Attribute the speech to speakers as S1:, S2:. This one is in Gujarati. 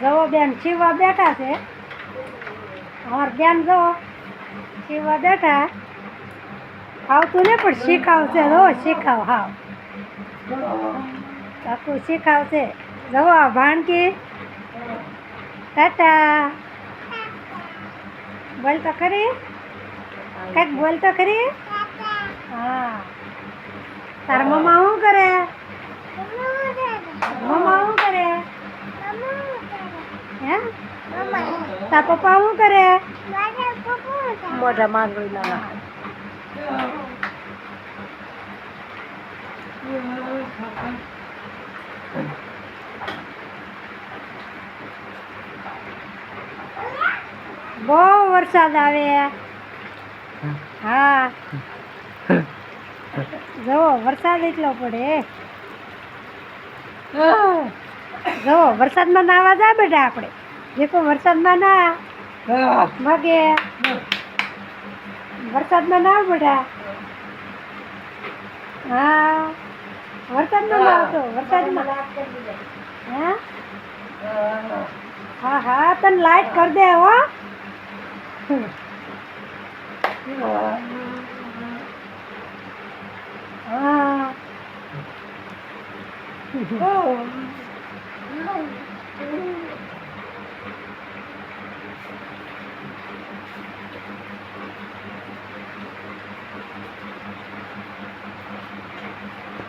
S1: જવો બેન શિવા બેઠા છે. અમાર બેન જવો શિવા બેઠા. આવતું ને પણ શીખાવશે. જો, શીખાવ, હાવ. કાકુ શીખાવશે. જવો ભાણકી. ટાટા. બોલ તો ખરી. કંઈક બોલ તો ખરી. હા. તાર મમ્મા શું કરે હે? તા પપ્પા શું કરે? મોઢા ના નાખે બહુ વરસાદ આવે. હા. જો વરસાદ એટલો પડે. જો વરસાદમાં નાવા જાય બેટા આપણે. દેખો વરસાદમાં ના મગે વરસાદમાં ના બેટા હા. વરસાદમાં ના આવતો વરસાદમાં. હા હા. હા? તને લાઈટ કરી દે હો. હા.